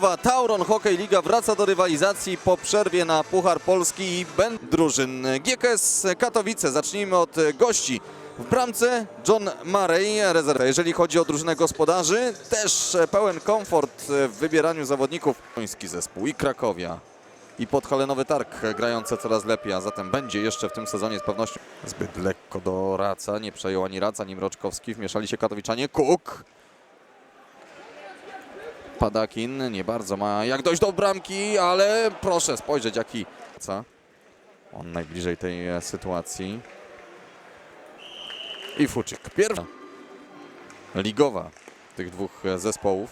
ligowa Tauron Hockey Liga wraca do rywalizacji po przerwie na Puchar Polski i ben drużyn. GKS Katowice, zacznijmy od gości. W bramce John Murray, rezerwa. Jeżeli chodzi o drużynę gospodarzy, też pełen komfort w wybieraniu zawodników. Koński zespół i Krakowia. I podhalenowy targ grające coraz lepiej, a zatem będzie jeszcze w tym sezonie z pewnością. Zbyt lekko do Raca, nie przejął ani Raca, ani Mroczkowski. Wmieszali się Katowiczanie. Kuk Padakin nie bardzo ma jak dojść do bramki, ale proszę spojrzeć jaki... Co? On najbliżej tej e, sytuacji. I Fuczyk. Pierwsza ligowa tych dwóch e, zespołów.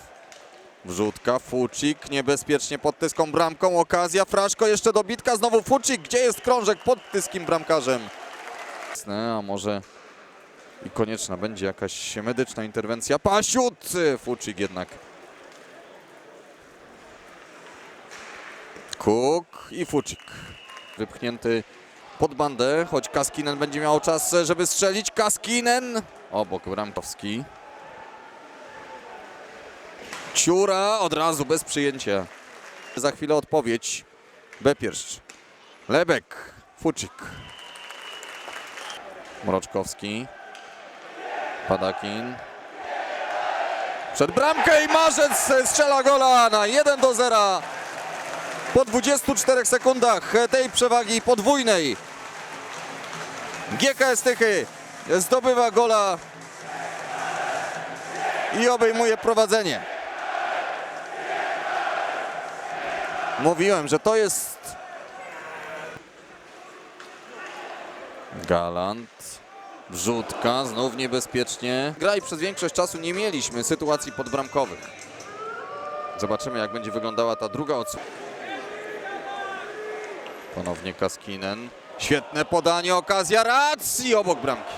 Wrzutka, Fuczyk niebezpiecznie pod tyską bramką. Okazja, Fraszko jeszcze dobitka, znowu Fuczyk. Gdzie jest krążek pod tyskim bramkarzem? A może i konieczna będzie jakaś medyczna interwencja. Pasiut! Fuczyk jednak Kuk i Fuczyk. Wypchnięty pod bandę, choć Kaskinen będzie miał czas, żeby strzelić. Kaskinen obok Bramkowski. Ciura od razu bez przyjęcia. Za chwilę odpowiedź. Bepierszcz. Lebek. Fuczyk. Mroczkowski. Padakin. Przed bramkę i Marzec strzela gola na 1 do 0 po 24 sekundach tej przewagi podwójnej. GKS Tychy zdobywa gola i obejmuje prowadzenie. Mówiłem, że to jest Galant. Wrzutka, znów niebezpiecznie. Gra i przez większość czasu nie mieliśmy sytuacji podbramkowych. Zobaczymy, jak będzie wyglądała ta druga odsłona. Ponownie Kaskinen. Świetne podanie, okazja racji obok bramki.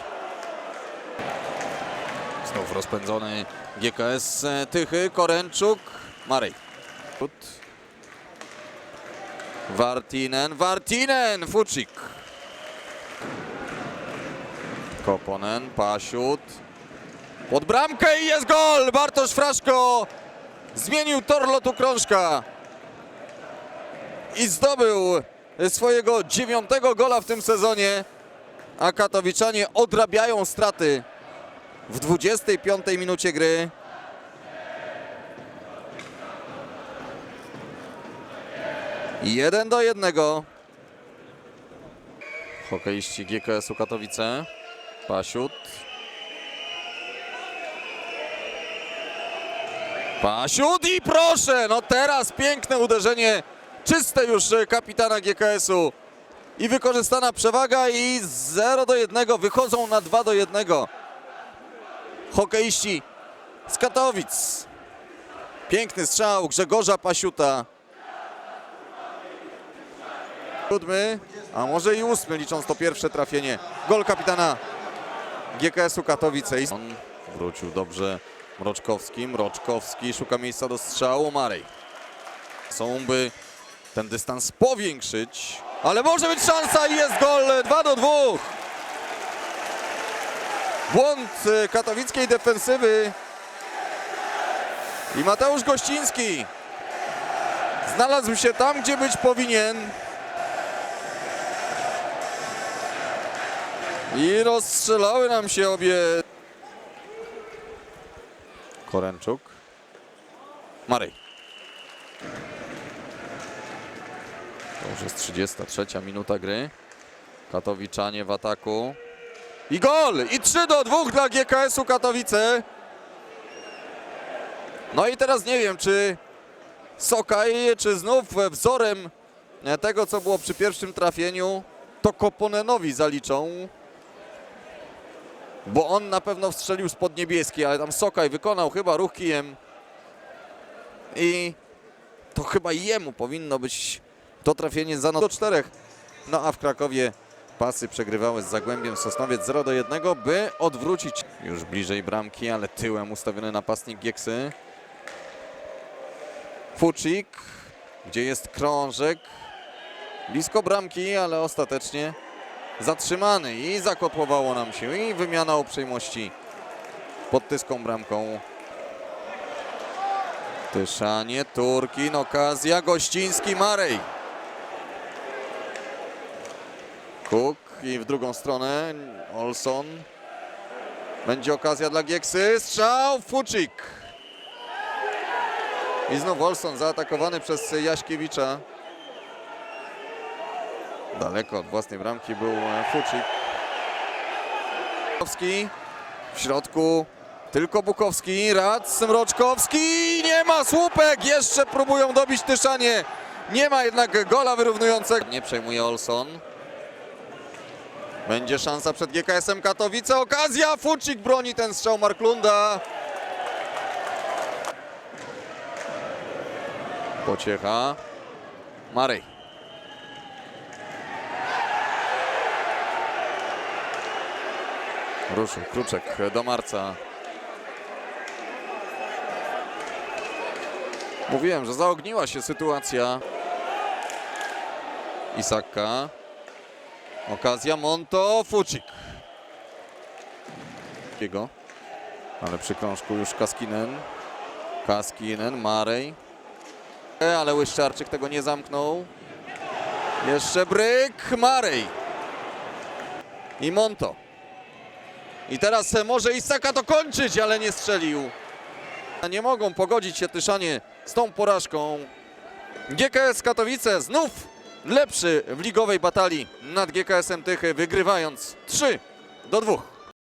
Znów rozpędzony GKS Tychy, Koręczuk, Marej. Wartinen, Wartinen, Fuczyk. Koponen, Pasiut. Pod bramkę i jest gol! Bartosz Fraszko zmienił tor lotu krążka i zdobył swojego dziewiątego gola w tym sezonie, a Katowiczanie odrabiają straty w 25 minucie gry. Jeden do jednego. Hokeiści GKS-u Katowice. Pasiut. Pasiut i proszę, no teraz piękne uderzenie czyste już e, kapitana GKS-u. I wykorzystana przewaga i 0 do 1 wychodzą na 2 do 1. Hokeiści z Katowic. Piękny strzał Grzegorza Pasiuta. Siódmy, a może i ósmy, licząc to pierwsze trafienie. Gol kapitana GKS-u Katowice. On wrócił dobrze Mroczkowski. Mroczkowski szuka miejsca do strzału. Marej. Są by ten dystans powiększyć. Ale może być szansa i jest gol 2 do 2. Błąd e, katowickiej defensywy. I Mateusz Gościński znalazł się tam, gdzie być powinien. I rozstrzelały nam się obie. Koręczuk. Marej. To już jest 33 minuta gry. Katowiczanie w ataku. I gol! I 3 do 2 dla GKS-u Katowice. No i teraz nie wiem, czy Sokaj, czy znów wzorem tego, co było przy pierwszym trafieniu, to Koponenowi zaliczą. Bo on na pewno strzelił spod niebieskiej, ale tam Sokaj wykonał chyba ruch kijem. I to chyba jemu powinno być to trafienie za no do czterech. No a w Krakowie pasy przegrywały z Zagłębiem Sosnowiec 0 do 1, by odwrócić. Już bliżej bramki, ale tyłem ustawiony napastnik Gieksy. Fuczyk, gdzie jest krążek. Blisko bramki, ale ostatecznie zatrzymany i zakotłowało nam się i wymiana uprzejmości pod tyską bramką. Tyszanie, Turkin, okazja, Gościński, Marej. Cook i w drugą stronę Olson. Będzie okazja dla Gieksy, strzał, Fuczyk. I znów Olson zaatakowany przez Jaśkiewicza. Daleko od własnej bramki był e, Fuczyk. Bukowski w środku tylko Bukowski, Rac, Mroczkowski, nie ma słupek, jeszcze próbują dobić Tyszanie. Nie ma jednak gola wyrównującego. Nie przejmuje Olson. Będzie szansa przed GKS-em Katowice, okazja, Fuczyk broni ten strzał Marklunda. Pociecha. Marej. Ruszył Kruczek do Marca. Mówiłem, że zaogniła się sytuacja. Isaka. Okazja Monto, Fucik. Jego. Ale przy krążku już Kaskinen. Kaskinen, Marej. E, Ale Łyszczarczyk tego nie zamknął. Jeszcze Bryk, Marej. I Monto. I teraz może Isaka to kończyć, ale nie strzelił. Nie mogą pogodzić się Tyszanie z tą porażką. GKS Katowice znów lepszy w ligowej batalii nad GKS-em Tychy, wygrywając 3 do 2.